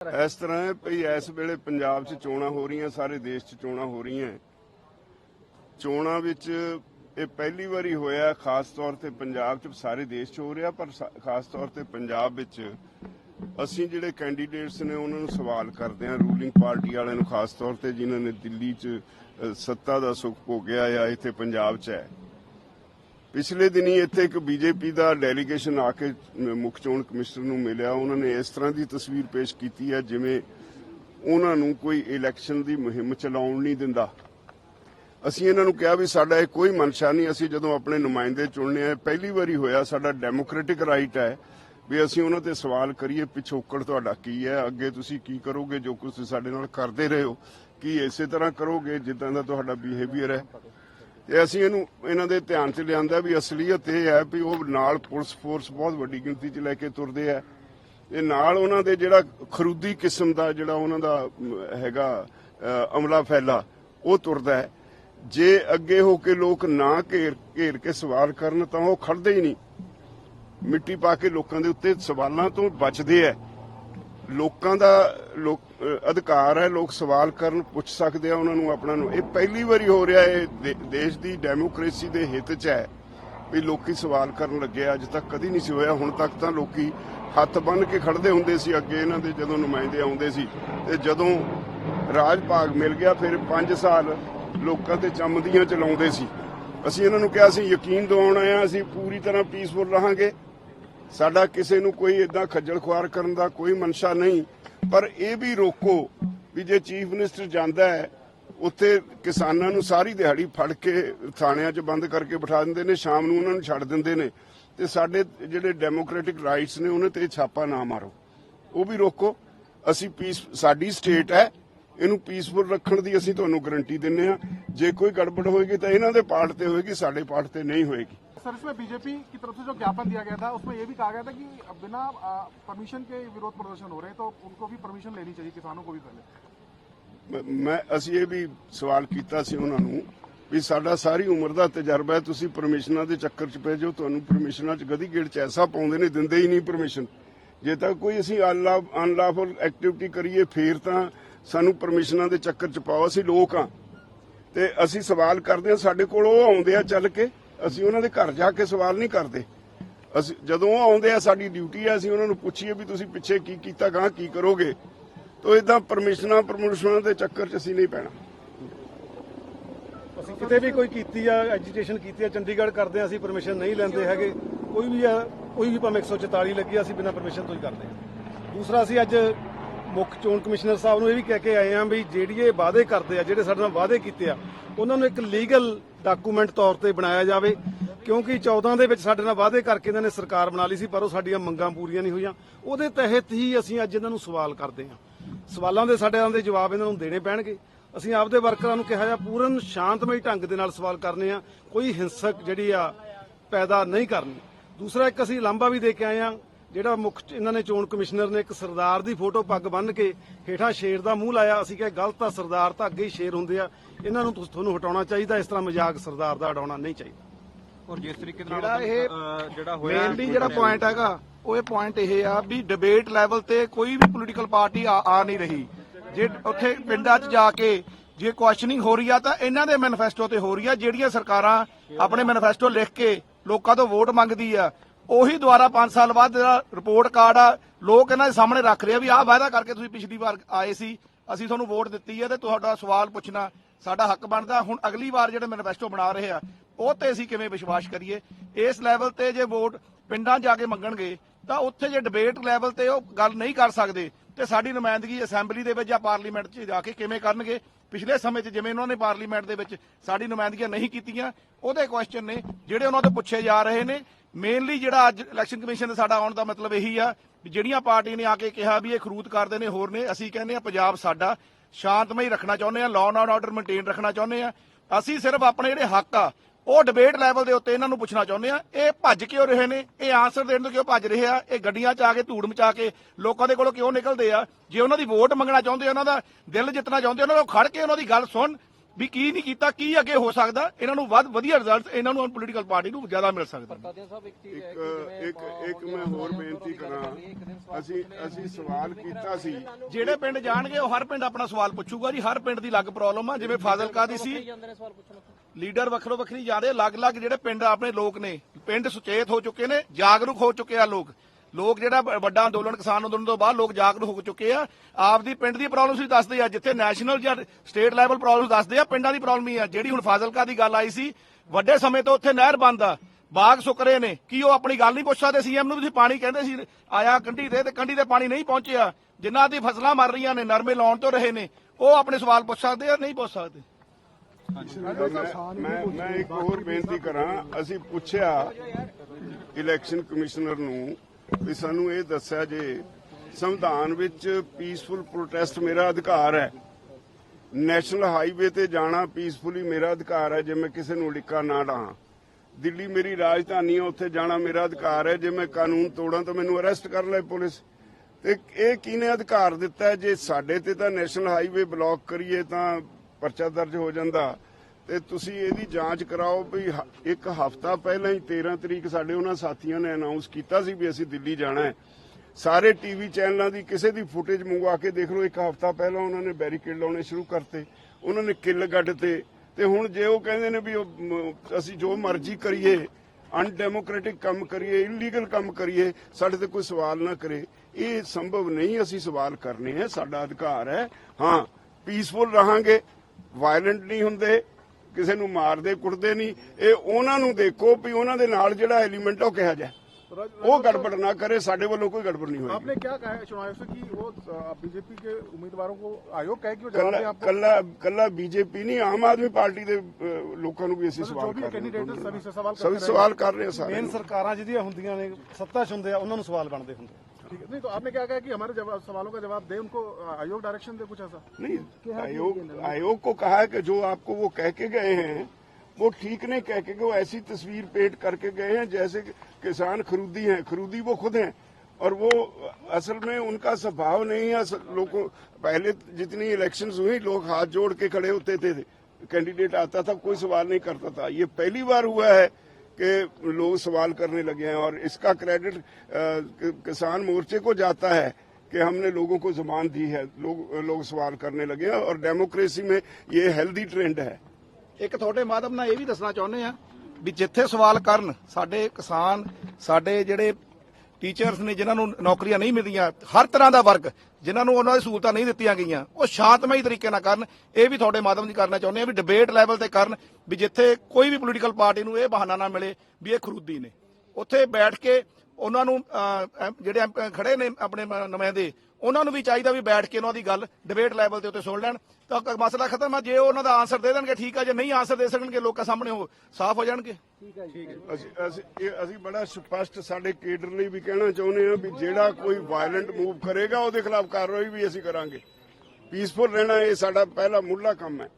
ਇਸ ਤਰ੍ਹਾਂ ਹੈ ਭਈ ਇਸ ਵੇਲੇ ਪੰਜਾਬ 'ਚ ਚੋਣਾਂ ਹੋ ਰਹੀਆਂ, ਸਾਰੇ ਦੇਸ਼ 'ਚ ਚੋਣਾਂ ਹੋ ਰਹੀਆਂ ਚੋਣਾਂ ਵਿੱਚ ਇਹ ਪਹਿਲੀ ਵਾਰੀ ਹੋਇਆ, ਖਾਸ ਤੌਰ ਤੇ ਪੰਜਾਬ 'ਚ ਸਾਰੇ ਦੇਸ਼ 'ਚ ਹੋ ਰਿਹਾ, ਪਰ ਖਾਸ ਤੌਰ ਤੇ ਪੰਜਾਬ ਵਿੱਚ ਅਸੀਂ ਜਿਹੜੇ ਕੈਂਡੀਡੇਟਸ ਨੇ ਉਹਨਾਂ ਨੂੰ ਸਵਾਲ ਕਰਦੇ ਹਾਂ, ਰੂਲਿੰਗ ਪਾਰਟੀ ਵਾਲਿਆਂ ਨੂੰ, ਖਾਸ ਤੌਰ ਤੇ ਜਿਨ੍ਹਾਂ ਨੇ ਦਿੱਲੀ 'ਚ ਸੱਤਾ ਦਾ ਸੁੱਖ ਭੋਗਿਆ ਆ, ਇੱਥੇ ਪੰਜਾਬ 'ਚ ਹੈ। ਪਿਛਲੇ ਦਿਨੀ ਇੱਥੇ ਇੱਕ ਬੀਜੇਪੀ ਦਾ ਡੈਲੀਗੇਸ਼ਨ ਆ ਕੇ ਮੁੱਖ ਚੋਣ ਕਮਿਸ਼ਨਰ ਨੂੰ ਮਿਲਿਆ। ਉਹਨਾਂ ਨੇ ਇਸ ਤਰ੍ਹਾਂ ਦੀ ਤਸਵੀਰ ਪੇਸ਼ ਕੀਤੀ ਹੈ, ਜਿਵੇਂ ਉਹਨਾਂ ਨੂੰ ਕੋਈ ਇਲੈਕਸ਼ਨ ਦੀ ਮੁਹਿੰਮ ਚਲਾਉਣ ਨਹੀਂ ਦਿੰਦਾ। ਅਸੀਂ ਇਹਨਾਂ ਨੂੰ ਕਿਹਾ ਵੀ ਸਾਡਾ ਇਹ ਕੋਈ ਮਨਸ਼ਾ ਨਹੀਂ, ਅਸੀਂ ਜਦੋਂ ਆਪਣੇ ਨੁਮਾਇੰਦੇ ਚੁਣਨੇ ਆ ਪਹਿਲੀ ਵਾਰੀ ਹੋਇਆ, ਸਾਡਾ ਡੈਮੋਕ੍ਰੈਟਿਕ ਰਾਈਟ ਹੈ ਵੀ ਅਸੀਂ ਉਹਨਾਂ ਤੇ ਸਵਾਲ ਕਰੀਏ, ਪਿਛੋਕੜ ਤੁਹਾਡਾ ਕੀ ਹੈ, ਅੱਗੇ ਤੁਸੀਂ ਕੀ ਕਰੋਗੇ ਜੋ ਕੁਝ ਸਾਡੇ ਨਾਲ ਕਰਦੇ ਰਹੇ ਹੋ, ਕੀ ਇਸੇ ਤਰ੍ਹਾਂ ਕਰੋਗੇ ਜਿੱਦਾਂ ਦਾ ਤੁਹਾਡਾ ਬਿਹੇਵੀਅਰ ਹੈ। ਤੇ ਅਸੀਂ ਇਹਨੂੰ, ਇਹਨਾਂ ਦੇ ਧਿਆਨ 'ਚ ਲਿਆਂਦਾ ਵੀ ਅਸਲੀਅਤ ਇਹ ਹੈ ਵੀ ਉਹ ਨਾਲ ਪੁਲਿਸ ਫੋਰਸ ਬਹੁਤ ਵੱਡੀ ਗਿਣਤੀ 'ਚ ਲੈ ਕੇ ਤੁਰਦੇ ਆ। ਤੇ ਨਾਲ ਉਹਨਾਂ ਦੇ ਜਿਹੜਾ ਖਰੂਦੀ ਕਿਸਮ ਦਾ ਜਿਹੜਾ ਉਹਨਾਂ ਦਾ ਹੈਗਾ ਅਮਲਾ ਫੈਲਾ, ਉਹ ਤੁਰਦਾ ਹੈ। ਜੇ ਅੱਗੇ ਹੋ ਕੇ ਲੋਕ ਨਾ ਘੇਰ ਘੇਰ ਕੇ ਸਵਾਲ ਕਰਨ ਤਾਂ ਉਹ ਖੜਦੇ ਹੀ ਨਹੀਂ। ਮਿੱਟੀ ਪਾ ਕੇ ਲੋਕਾਂ ਦੇ ਉੱਤੇ ਸਵਾਲਾਂ ਤੋਂ ਬਚਦੇ ਆ। ਲੋਕਾਂ ਦਾ ਅਧਿਕਾਰ ਹੈ, ਲੋਕ ਸਵਾਲ ਕਰਨ, ਪੁੱਛ ਸਕਦੇ ਆ ਉਹਨਾਂ ਨੂੰ, ਆਪਣਾ ਨੂੰ। ਇਹ ਪਹਿਲੀ ਵਾਰੀ ਹੋ ਰਿਹਾ ਹੈ ਦੇਸ਼ ਦੀ ਡੈਮੋਕ੍ਰੇਸੀ ਦੇ ਹਿੱਤ 'ਚ ਹੈ ਵੀ ਲੋਕੀ ਸਵਾਲ ਕਰਨ ਲੱਗੇ ਅੱਜ ਤੱਕ ਕਦੀ ਨਹੀਂ ਸੀ ਹੋਇਆ। ਹੁਣ ਤੱਕ ਤਾਂ ਲੋਕੀ ਹੱਥ ਬੰਨ ਕੇ ਖੜਦੇ ਹੁੰਦੇ ਸੀ ਅੱਗੇ ਇਹਨਾਂ ਦੇ ਜਦੋਂ ਨੁਮਾਇੰਦੇ ਆਉਂਦੇ ਸੀ। ਤੇ ਜਦੋਂ ਰਾਜ ਭਾਗ ਮਿਲ ਗਿਆ, ਫਿਰ 5 ਸਾਲ ਲੋਕਾਂ ਤੇ ਚੰਮਦੀਆਂ ਚਲਾਉਂਦੇ ਸੀ। ਅਸੀਂ ਇਹਨਾਂ ਨੂੰ ਕਿਹਾ ਸੀ, ਯਕੀਨ ਦਿਵਾਉਣਾ ਆ, ਅਸੀਂ ਪੂਰੀ ਤਰ੍ਹਾਂ ਪੀਸਫੁਲ ਰਹਾਂਗੇ। ਸਾਡਾ ਕਿਸੇ ਨੂੰ ਕੋਈ ਇਦਾਂ ਖੱਜਲ ਖੁਆਰ ਕਰਨ ਦਾ ਕੋਈ ਮਨਸ਼ਾ ਨਹੀਂ, ਪਰ ਇਹ ਵੀ ਰੋਕੋ ਵੀ ਜੇ ਚੀਫ ਮਿਨਿਸਟਰ ਜਾਂਦਾ ਹੈ, ਉੱਥੇ ਕਿਸਾਨਾਂ ਨੂੰ ਸਾਰੀ ਦਿਹਾੜੀ ਫੜ ਕੇ ਥਾਣਿਆਂ 'ਚ ਬੰਦ ਕਰਕੇ ਬਿਠਾ ਦਿੰਦੇ ਨੇ, ਸ਼ਾਮ ਨੂੰ ਉਹਨਾਂ ਨੂੰ ਛੱਡ ਦਿੰਦੇ ਨੇ ਤੇ ਸਾਡੇ ਜਿਹੜੇ ਡੈਮੋਕ੍ਰੈਟਿਕ ਰਾਈਟਸ ਨੇ ਉਹਨਾਂ ਤੇ ਛਾਪਾ ਨਾ ਮਾਰੋ। ਉਹ ਵੀ ਰੋਕੋ। ਅਸੀਂ ਪੀਸ, ਸਾਡੀ ਸਟੇਟ ਹੈ, ਇਹਨੂੰ ਪੀਸਫੁਲ ਰੱਖਣ ਦੀ ਅਸੀਂ ਤੁਹਾਨੂੰ ਗਰੰਟੀ ਦਿੰਨੇ ਆ ਜੇ ਕੋਈ ਗੜਬੜ ਹੋਏਗੀ ਤਾਂ ਇਹਨਾਂ ਦੇ ਪਾਰਟ ਤੇ ਹੋਏਗੀ, ਸਾਡੇ ਪਾਰਟ ਤੇ ਨਹੀਂ ਹੋਏਗੀ। सर इसमें बीजेपी की तरफ से जो ज्ञापन दिया गया था उसमें ये भी कहा गया था कि बिना परमिशन के विरोध प्रदर्शन हो रहे हैं तो उनको भी परमिशन लेनी चाहिए किसानों को भी पहले ਮ- ਮੈਂ ਅਸੀਂ ਇਹ ਵੀ ਸਵਾਲ ਕੀਤਾ ਸੀ ਉਹਨਾਂ ਨੂੰ ਵੀ ਸਾਡਾ ਸਾਰੀ ਉਮਰ ਦਾ ਤਜਰਬਾ ਹੈ ਤੁਸੀਂ ਪਰਮਿਸ਼ਨਾਂ ਦੇ ਚੱਕਰ 'ਚ ਪੈ ਜਾਓ ਤੁਹਾਨੂੰ ਪਰਮਿਸ਼ਨਾਂ 'ਚ ਗਦੀ ਗੇੜ 'ਚ ਐਸਾ ਪਾਉਂਦੇ ਨੇ ਦਿੰਦੇ ਹੀ ਨਹੀਂ ਪਰਮਿਸ਼ਨ ਜੇ ਤਾਂ ਕੋਈ ਅਸੀਂ ਅਨਲਾਫੁਲ ਐਕਟੀਵਿਟੀ ਕਰੀਏ ਫੇਰ ਤਾਂ ਸਾਨੂੰ ਪਰਮਿਸ਼ਨਾਂ ਦੇ ਚੱਕਰ 'ਚ ਪਾਓ ਅਸੀਂ ਲੋਕ ਆ ਤੇ ਅਸੀਂ ਸਵਾਲ ਕਰਦੇ ਆ ਸਾਡੇ ਕੋਲ ਉਹ ਆਉਂਦੇ ਆ ਚੱਲ ਕੇ ਅਸੀਂ ਉਹਨਾਂ ਦੇ ਘਰ ਜਾ ਕੇ ਸਵਾਲ ਨਹੀਂ ਕਰਦੇ। ਅਸੀਂ ਜਦੋਂ ਉਹ ਆਉਂਦੇ ਆ ਸਾਡੀ ਡਿਊਟੀ ਆ ਅਸੀਂ ਉਹਨਾਂ ਨੂੰ ਪੁੱਛੀਏ ਵੀ ਤੁਸੀਂ ਪਿੱਛੇ ਕੀ ਕੀਤਾ ਗਾਂ ਕੀ ਕਰੋਗੇ। ਤੋ ਇਦਾਂ ਪਰਮਿਸ਼ਨਾਂ ਪਰਮਿਸ਼ਨਾਂ ਦੇ ਚੱਕਰ 'ਚ ਅਸੀਂ ਨਹੀਂ ਪੈਣਾ। ਅਸੀਂ ਕਿਤੇ ਵੀ ਕੋਈ ਕੀਤੀ ਆ ਐਜੀਟੇਸ਼ਨ ਕੀਤੀ ਆ ਚੰਡੀਗੜ੍ਹ ਕਰਦੇ ਆ ਅਸੀਂ ਪਰਮਿਸ਼ਨ ਨਹੀਂ ਲੈਂਦੇ ਹੈਗੇ। ਕੋਈ ਵੀ ਆ ਕੋਈ ਵੀ ਭਾਵੇਂ 144 ਲੱਗੀ ਆ, ਅਸੀਂ ਬਿਨਾਂ ਪਰਮਿਸ਼ਨ ਤੋਂ ਹੀ ਕਰਦੇ ਆ। ਦੂਸਰਾ ਅਸੀਂ ਅੱਜ ਮੁੱਖ ਚੋਣ ਕਮਿਸ਼ਨਰ ਸਾਹਿਬ ਨੂੰ ਇਹ ਵੀ ਕਹਿ ਕੇ ਆਏ ਆ ਵੀ ਜਿਹੜੀ ਇਹ ਵਾਅਦੇ ਕਰਦੇ ਆ ਜਿਹੜੇ ਸਾਡੇ ਨਾਲ ਵਾਅਦੇ ਕੀਤੇ ਆ ਉਹਨਾਂ ਨੂੰ ਇੱਕ ਲੀਗਲ ਡਾਕੂਮੈਂਟ ਤੌਰ ਤੇ ਬਣਾਇਆ ਜਾਵੇ, ਕਿਉਂਕਿ 14 ਦੇ ਵਿੱਚ ਸਾਡੇ ਨਾਲ ਵਾਅਦੇ ਕਰਕੇ ਇਹਨਾਂ ਨੇ ਸਰਕਾਰ ਬਣਾ ਲਈ ਸੀ, ਪਰ ਉਹ ਸਾਡੀਆਂ ਮੰਗਾਂ ਪੂਰੀਆਂ ਨਹੀਂ ਹੋਈਆਂ। ਉਹਦੇ ਤਹਿਤ ਹੀ ਅਸੀਂ ਅੱਜ ਇਹਨਾਂ ਨੂੰ ਸਵਾਲ ਕਰਦੇ ਹਾਂ। ਸਵਾਲਾਂ ਦੇ ਸਾਡੇ ਦੇ ਜਵਾਬ ਇਹਨਾਂ ਨੂੰ ਦੇਣੇ ਪੈਣਗੇ। ਅਸੀਂ ਆਪਦੇ ਵਰਕਰਾਂ ਨੂੰ ਕਿਹਾ ਜਾ, ਪੂਰਨ ਸ਼ਾਂਤਮਈ ਢੰਗ ਦੇ ਨਾਲ ਸਵਾਲ ਕਰਨੇ ਆ। ਕੋਈ ਹਿੰਸਕ ਜਿਹੜੀ ਆ, ਪੈਦਾ ਨਹੀਂ ਕਰਨੀ। ਦੂਸਰਾ, ਇੱਕ ਅਸੀਂ ਲਾਂਭਾ ਵੀ ਦੇ ਕੇ ਆਏ ਆ ਜਿਹੜਾ ਮੁੱਖ ਇਹਨਾਂ ਨੇ ਚੋਣ ਕਮਿਸ਼ਨਰ ਨੇ ਇੱਕ ਸਰਦਾਰ ਦੀ ਫੋਟੋ ਪੱਗ ਬੰਨ੍ਹ ਕੇ ਹੇਠਾਂ ਸ਼ੇਰ ਦਾ ਮੂੰਹ ਲਾਇਆ ਅਸੀਂ ਕਿਹਾ ਗਲਤ ਆ ਸਰਦਾਰ ਤਾਂ ਅੱਗੇ ਹੀ ਸ਼ੇਰ ਹੁੰਦੇ ਆ। ਇਹਨਾਂ ਨੂੰ ਤੁਸ- ਤੁਹਾਨੂੰ ਹਟਾਉਣਾ ਚਾਹੀਦਾ ਇਸ ਤਰ੍ਹਾਂ ਮਜ਼ਾਕ ਸਰਦਾਰ ਦਾ ਉਡਾਉਣਾ ਨਹੀਂ ਚਾਹੀਦਾ। ਔਰ ਜਿਸ ਤਰੀਕੇ ਨਾਲ ਜਿਹੜਾ ਇਹ ਜਿਹੜਾ ਹੋਇਆ ਮੇਨਲੀ ਜਿਹੜਾ ਪੁਆਇੰਟ ਹੈਗਾ ਉਹ ਇਹ ਪੁਆਇੰਟ ਇਹ ਆ ਵੀ ਡਿਬੇਟ ਲੈਵਲ ਤੇ ਕੋਈ ਵੀ ਪੋਲੀਟੀਕਲ ਪਾਰਟੀ ਆ ਆ ਨਹੀਂ ਰਹੀ। ਜੇ ਉੱਥੇ ਪਿੰਡਾਂ 'ਚ ਜਾ ਕੇ ਜੇ ਕੁਐਸਚਨਿੰਗ ਹੋ ਰਹੀ ਆ ਤਾਂ ਇਹਨਾਂ ਦੇ ਮੈਨੀਫੈਸਟੋ ਤੇ ਹੋ ਰਹੀ ਆ ਜਿਹੜੀਆਂ ਸਰਕਾਰਾਂ ਆਪਣੇ ਮੈਨੀਫੈਸਟੋ ਲਿਖ ਕੇ ਲੋਕਾਂ ਤੋਂ ਵੋਟ ਮੰਗਦੀ ਆ। ਉਹੀ ਦੁਬਾਰਾ 5 ਸਾਲ ਬਾਅਦ ਜਿਹੜਾ ਰਿਪੋਰਟ ਕਾਰਡ ਆ, ਲੋਕ ਇਹਨਾਂ ਦੇ ਸਾਹਮਣੇ ਰੱਖ ਰਹੇ ਆ ਵੀ ਆਹ ਵਾਅਦਾ ਕਰਕੇ ਤੁਸੀਂ ਪਿਛਲੀ ਵਾਰ ਆਏ ਸੀ, ਅਸੀਂ ਤੁਹਾਨੂੰ ਵੋਟ ਦਿੱਤੀ ਹੈ ਤੇ ਤੁਹਾਡਾ ਸਵਾਲ ਪੁੱਛਣਾ, ਸਾਡਾ ਹੱਕ ਬਣਦਾ। ਹੁਣ ਅਗਲੀ ਵਾਰ ਜਿਹੜੇ ਮੈਨੀਫੈਸਟੋ ਬਣਾ ਰਹੇ ਆ, ਉਹ ਤੇ ਅਸੀਂ ਕਿਵੇਂ ਵਿਸ਼ਵਾਸ ਕਰੀਏ? ਇਸ ਲੈਵਲ ਤੇ ਜੇ ਵੋਟ ਪਿੰਡਾਂ ਜਾ ਕੇ ਮੰਗਣਗੇ, ਤਾਂ ਉੱਥੇ ਜੇ ਡਿਬੇਟ ਲੈਵਲ ਤੇ ਉਹ ਗੱਲ ਨਹੀਂ ਕਰ ਸਕਦੇ, ਤੇ ਸਾਡੀ ਨੁਮਾਇੰਦਗੀ ਅਸੈਂਬਲੀ ਦੇ ਵਿੱਚ ਜਾਂ ਪਾਰਲੀਮੈਂਟ 'ਚ ਜਾ ਕੇ ਕਿਵੇਂ ਕਰਨਗੇ? ਪਿਛਲੇ ਸਮੇਂ 'ਚ ਜਿਵੇਂ ਉਹਨਾਂ ਨੇ ਪਾਰਲੀਮੈਂਟ ਦੇ ਵਿੱਚ ਸਾਡੀ ਨੁਮਾਇੰਦਗੀਆਂ ਨਹੀਂ ਕੀਤੀਆਂ, ਉਹਦੇ ਕੁਐਸਚਨ ਨੇ ਜਿਹੜੇ ਉਹਨਾਂ ਤੋਂ ਪੁੱਛੇ ਜਾ ਰਹੇ ਨੇ ਮੇਨਲੀ ਜਿਹੜਾ ਅੱਜ ਇਲੈਕਸ਼ਨ ਕਮਿਸ਼ਨ ਦੇ ਸਾਡਾ ਆਉਣ ਦਾ ਮਤਲਬ ਇਹੀ ਆ, ਵੀ ਜਿਹੜੀਆਂ ਪਾਰਟੀ ਨੇ ਆ ਕੇ ਕਿਹਾ ਵੀ ਇਹ ਖਰੂਦ ਕਰਦੇ ਨੇ, ਹੋਰ ਨੇ, ਅਸੀਂ ਕਹਿੰਦੇ ਆ ਪੰਜਾਬ ਸਾਡਾ ਸ਼ਾਂਤਮਈ ਰੱਖਣਾ ਚਾਹੁੰਦੇ ਆ ਲਾਅ ਐਂਡ ਆਰਡਰ ਮੇਨਟੇਨ ਰੱਖਣਾ ਚਾਹੁੰਦੇ ਆ ਅਸੀਂ ਸਿਰਫ ਆਪਣੇ ਜਿਹੜੇ ਹੱਕ ਆ, ਉਹ ਡਿਬੇਟ ਲੈਵਲ ਦੇ ਉੱਤੇ ਇਹਨਾਂ ਨੂੰ ਪੁੱਛਣਾ ਚਾਹੁੰਦੇ ਆ ਇਹ ਭੱਜ ਕਿਉਂ ਰਹੇ ਨੇ? ਇਹ ਆਨਸਰ ਦੇਣ ਤੋਂ ਕਿਉਂ ਭੱਜ ਰਹੇ ਆ? ਇਹ ਗੱਡੀਆਂ 'ਚ ਆ ਕੇ, ਧੂੜ ਮਚਾ ਕੇ ਲੋਕਾਂ ਦੇ ਕੋਲੋਂ ਕਿਉਂ ਨਿਕਲਦੇ ਆ? ਜੇ ਉਹਨਾਂ ਦੀ ਵੋਟ ਮੰਗਣਾ ਚਾਹੁੰਦੇ ਆ ਉਹਨਾਂ ਦਾ, ਦਿਲ ਜਿੱਤਣਾ ਚਾਹੁੰਦੇ ਉਹਨਾਂ ਨੂੰ ਖੜ ਕੇ ਉਹਨਾਂ ਦੀ ਗੱਲ ਸੁਣ ਵੀ ਕੀ ਨਹੀਂ ਕੀਤਾ ਕੀ ਅੱਗੇ ਹੋ ਸਕਦਾ? ਇਹਨਾਂ ਨੂੰ ਵੱਧ ਵਧੀਆ ਰਿਜ਼ਲਟ ਇਹਨਾਂ ਨੂੰ ਪੋਲੀਟੀਕਲ ਪਾਰਟੀ ਨੂੰ ਜ਼ਿਆਦਾ ਮਿਲ ਸਕਦਾ। ਇੱਕ ਇੱਕ ਇੱਕ ਇੱਕ ਮੈਂ ਹੋਰ ਬੇਨਤੀ ਕਰਾਂ। ਅਸੀਂ ਅਸੀਂ ਸਵਾਲ ਕੀਤਾ ਸੀ। ਜਿਹੜੇ ਪਿੰਡ ਜਾਣਗੇ ਉਹ ਹਰ ਪਿੰਡ ਆਪਣਾ ਸਵਾਲ ਪੁੱਛੂਗਾ ਜੀ। ਹਰ ਪਿੰਡ ਦੀ ਅਲੱਗ ਪ੍ਰੋਬਲਮ ਆ। ਜਿਵੇਂ ਫਾਜ਼ਿਲਕਾ ਦੀ ਸੀ। ਲੀਡਰ ਵੱਖਰੋ ਵੱਖਰੀ ਜਾ ਰਹੇ ਅਲੱਗ-ਅਲੱਗ ਜਿਹੜੇ ਪਿੰਡ ਆਪਣੇ ਲੋਕ ਨੇ ਪਿੰਡ ਸੁਚੇਤ ਹੋ ਚੁੱਕੇ ਨੇ ਜਾਗਰੂਕ ਹੋ ਚੁੱਕੇ ਆ ਲੋਕ। ਲੋਕ ਜਿਹੜਾ ਵੱਡਾ ਅੰਦੋਲਨ ਕਿਸਾਨ ਅੰਦੋਲਨ ਤੋਂ ਬਾਅਦ ਲੋਕ ਜਾਗਰੂਕ ਹੋ ਚੁੱਕੇ ਆ। ਆਪਦੀ ਪਿੰਡ ਦੀ ਪ੍ਰੋਬਲਮ ਵੀ ਦੱਸਦੇ ਆ, ਜਿੱਥੇ ਨੈਸ਼ਨਲ ਜਾਂ ਸਟੇਟ ਲੈਵਲ ਪ੍ਰੋਬਲਮ ਦੱਸਦੇ ਆ, ਪਿੰਡਾਂ ਦੀ ਪ੍ਰੋਬਲਮ ਹੀ ਆ। ਜਿਹੜੀ ਹੁਣ ਫਾਜ਼ਿਲਕਾ ਦੀ ਗੱਲ ਆਈ ਸੀ, ਵੱਡੇ ਸਮੇਂ ਤੋਂ ਉੱਥੇ ਨਹਿਰ ਬੰਦ ਆ। ਬਾਗ ਸੁੱਕ ਰਹੇ ਨੇ। ਕੀ ਉਹ ਆਪਣੀ ਗੱਲ ਨਹੀਂ ਪੁੱਛ ਸਕਦੇ? ਸੀਐਮ ਨੂੰ ਤੁਸੀਂ ਪਾਣੀ ਕਹਿੰਦੇ ਸੀ, ਆਇਆ ਕੰਢੀ ਤੇ ਤੇ ਕੰਢੀ ਤੇ ਪਾਣੀ ਨਹੀਂ ਪਹੁੰਚਿਆ। ਜਿਨ੍ਹਾਂ ਦੀ ਫਸਲਾਂ ਮਰ ਰਹੀਆਂ ਨੇ, ਨਰਮੇ ਲਾਉਣ ਤੋਂ ਰਹੇ ਨੇ, ਉਹ ਆਪਣੇ ਸਵਾਲ ਪੁੱਛ ਸਕਦੇ ਆ, ਨਹੀਂ ਪੁੱਛ ਸਕਦੇ? ਮੈਂ ਮੈਂ ਇੱਕ ਹੋਰ ਬੇਨਤੀ ਕਰਾਂ। ਅਸੀਂ ਪੁੱਛਿਆ ਇਲੈਕਸ਼ਨ ਕਮਿਸ਼ਨਰ ਨੂੰ ਵੀ ਸਾਨੂੰ ਇਹ ਦੱਸਿਆ ਜੇ, ਸੰਵਿਧਾਨ ਵਿੱਚ ਪੀਸਫੁਲ ਪ੍ਰੋਟੈਸਟ ਮੇਰਾ ਅਧਿਕਾਰ ਹੈ। ਨੈਸ਼ਨਲ ਹਾਈਵੇ ਤੇ ਜਾਣਾ ਪੀਸਫੁਲੀ ਮੇਰਾ ਅਧਿਕਾਰ ਹੈ ਜੇ ਮੈਂ ਕਿਸੇ ਨੂੰ ਲਿੱਕਾ ਨਾ ਡਾਹਾਂ। ਦਿੱਲੀ ਮੇਰੀ ਰਾਜਧਾਨੀ ਹੈ, ਉੱਥੇ ਜਾਣਾ ਮੇਰਾ ਅਧਿਕਾਰ ਹੈ। ਜੇ ਮੈਂ ਕਾਨੂੰਨ ਤੋੜਾਂ ਤਾਂ ਮੈਨੂੰ ਅਰੈਸਟ ਕਰ ਲੈ ਪੁਲਿਸ। ਤੇ ਇਹ ਕਿਹਨੇ ਅਧਿਕਾਰ ਦਿੱਤਾ ਜੇ ਸਾਡੇ ਤੇ ਤਾਂ ਨੈਸ਼ਨਲ ਹਾਈਵੇ ਬਲੌਕ ਕਰੀਏ ਤਾਂ ਪਰਚਾ ਦਰਜ ਹੋ ਜਾਂਦਾ। ਤੇ ਤੁਸੀਂ ਇਹਦੀ ਜਾਂਚ ਕਰਾਓ ਵੀ ਹ- ਇੱਕ ਹਫ਼ਤਾ ਪਹਿਲਾਂ ਹੀ 13 ਤਰੀਕ ਸਾਡੇ ਉਹਨਾਂ ਸਾਥੀਆਂ ਨੇ ਅਨਾਉਂਸ ਕੀਤਾ ਸੀ ਵੀ ਅਸੀਂ ਦਿੱਲੀ ਜਾਣਾ ਹੈ। ਸਾਰੇ ਟੀਵੀ ਚੈਨਲਾਂ ਦੀ ਕਿਸੇ ਦੀ ਫੁਟੇਜ ਮੰਗਵਾ ਕੇ ਦੇਖ ਲਓ, ਇੱਕ ਹਫ਼ਤਾ ਪਹਿਲਾਂ ਉਹਨਾਂ ਨੇ ਬੈਰੀਕੇਡ ਲਾਉਣੇ ਸ਼ੁਰੂ ਕਰਤੇ, ਉਹਨਾਂ ਨੇ ਕਿੱਲ ਗੱਡ ਤੇ ਹੁਣ ਜੇ ਉਹ ਕਹਿੰਦੇ ਨੇ ਵੀ ਅਸੀਂ ਜੋ ਮਰਜ਼ੀ ਕਰੀਏ ਅਨਡੈਮੋਕ੍ਰੈਟਿਕ ਕੰਮ ਕਰੀਏ ਇਲੀਗਲ ਕੰਮ ਕਰੀਏ, ਸਾਡੇ ਤੇ ਕੋਈ ਸਵਾਲ ਨਾ ਕਰੇ। ਇਹ ਸੰਭਵ ਨਹੀਂ ਅਸੀਂ ਸਵਾਲ ਕਰਨੇ ਹੈ, ਸਾਡਾ ਅਧਿਕਾਰ ਹੈ। ਹਾਂ ਪੀਸਫੁਲ ਰਹਾਂਗੇ ਵਾਇਲੈਂਟ ਨਹੀਂ ਹੁੰਦੇ ਕਿਸੇ ਨੂੰ ਮਾਰਦੇ ਕੁੱਟਦੇ ਨਹੀਂ। ਇਹ ਉਹਨਾਂ ਨੂੰ ਦੇਖੋ ਵੀ ਉਹਨਾਂ ਦੇ ਨਾਲ ਜਿਹੜਾ ਐਲੀਮੈਂਟ ਉਹ ਕਿਹਾ ਜਾਏ। ਉਹ गड़बड़ ना करे साढ़े वालों कोई गड़बड़ नहीं होगी आपने क्या कहा है चुनाव आयोग से कि वो बीजेपी के उम्मीदवारों को आयोग कहे कि वो कल्ला कल्ला कल्ला बीजेपी नहीं आम आदमी पार्टी ਦੇ ਲੋਕਾਂ ਨੂੰ ਵੀ ਅਸੀਂ ਸਵਾਲ ਕਰ ਰਹੇ ਹਾਂ। ਸਵਾਲ ਕਰ ਰਹੇ ਸਾਰੇ। ਮੇਨ ਸਰਕਾਰਾਂ ਜਿਹਦੀਆਂ ਹੁੰਦੀਆਂ ਨੇ ਸੱਤਾ ਚ ਹੁੰਦੇ ਆ ਉਹਨਾਂ ਨੂੰ ਸਵਾਲ ਬਣਦੇ ਹੁੰਦੇ ठीक है। नहीं तो आपने क्या कहा कि हमारे जवाब सवालों का जवाब दे उनको आयोग डायरेक्शन दे कुछ ऐसा? नहीं आयोग आयोग को कहा है कि जो आपको वो कह के गए हैं वो ठीक नहीं कह के वो ऐसी तस्वीर पेंट करके गए हैं जैसे किसान खरूदी हैं खरूदी वो खुद हैं। और वो असल में उनका स्वभाव नहीं है लोगों पहले जितनी इलेक्शंस हुई लोग हाथ जोड़ के खड़े होते थे कैंडिडेट आता था कोई सवाल नहीं करता था। ये पहली बार हुआ है कि लोग सवाल करने लगे हैं और इसका क्रेडिट अ, कि- किसान मोर्चे को जाता है कि हमने लोगों को जमान दी है लोग लोग सवाल करने लगे हैं और डेमोक्रेसी में ये हेल्दी ट्रेंड है ਇੱਕ ਤੁਹਾਡੇ ਮਾਧਵ ਨਾਲ ਇਹ ਵੀ ਦੱਸਣਾ ਚਾਹੁੰਦੇ ਆ ਵੀ ਜਿੱਥੇ ਸਵਾਲ ਕਰਨ ਸਾਡੇ ਕਿਸਾਨ ਸਾਡੇ ਜਿਹੜੇ ਟੀਚਰਸ ਨੇ ਜਿਨ੍ਹਾਂ ਨੂੰ ਨੌਕਰੀਆਂ ਨਹੀਂ ਮਿਲਦੀਆਂ ਹਰ ਤਰ੍ਹਾਂ ਦਾ ਵਰਗ ਜਿਨ੍ਹਾਂ ਨੂੰ ਉਹਨਾਂ ਦੀ ਸਹੂਲਤਾਂ ਨਹੀਂ ਦਿੱਤੀਆਂ ਗਈਆਂ, ਉਹ ਸ਼ਾਂਤਮਈ ਤਰੀਕੇ ਨਾਲ ਕਰਨ, ਇਹ ਵੀ ਤੁਹਾਡੇ ਮਾਧਿਅਮ ਦੀ ਕਰਨਾ ਚਾਹੁੰਦੇ ਆ ਵੀ ਡਿਬੇਟ ਲੈਵਲ ਤੇ ਕਰਨ, ਵੀ ਜਿੱਥੇ ਕੋਈ ਵੀ ਪੋਲੀਟੀਕਲ ਪਾਰਟੀ ਨੂੰ ਇਹ ਬਹਾਨਾ ਨਾ ਮਿਲੇ ਵੀ ਇਹ ਖਰੂਦੀ ਨੇ। ਉੱਥੇ ਬੈਠ ਕੇ ਉਹਨਾਂ ਨੂੰ ਜਿਹੜੇ ਐਮ- ਖੜੇ ਨੇ ਆਪਣੇ ਨੁਮਾਇੰਦੇ ਉਹਨਾਂ ਨੂੰ ਵੀ ਚਾਹੀਦਾ ਵੀ ਬੈਠ ਕੇ ਉਹਨਾਂ ਦੀ ਗੱਲ ਡਿਬੇਟ ਲੈਵਲ ਤੇ ਉੱਤੇ ਸੁਣ ਲੈਣ। ਤਾਂ ਮਸਲਾ ਖਤਮ ਆ। ਜੇ ਉਹ ਉਹਨਾਂ ਦਾ ਆਨਸਰ ਦੇ ਦੇਣਗੇ ਠੀਕ ਆ। ਜੇ ਨਹੀਂ ਆਨਸਰ ਦੇ ਸਕਣਗੇ ਲੋਕਾਂ ਸਾਹਮਣੇ ਉਹ ਸਾਫ਼ ਹੋ ਜਾਣਗੇ। ਅਸੀਂ ਅਸੀਂ ਇਹ- ਅਸੀਂ ਬੜਾ ਸਪਸ਼ਟ ਸਾਡੇ ਕੇਡਰ ਲਈ ਵੀ ਕਹਿਣਾ ਚਾਹੁੰਦੇ ਹਾਂ ਵੀ ਜਿਹੜਾ ਕੋਈ ਵਾਇਲੈਂਟ ਮੂਵ ਕਰੇਗਾ ਉਹਦੇ ਖਿਲਾਫ ਕਾਰਵਾਈ ਵੀ ਅਸੀਂ ਕਰਾਂਗੇ। ਪੀਸਫੁਲ ਰਹਿਣਾ ਇਹ ਸਾਡਾ ਪਹਿਲਾ ਮੁੱਢਲਾ ਕੰਮ ਹੈ।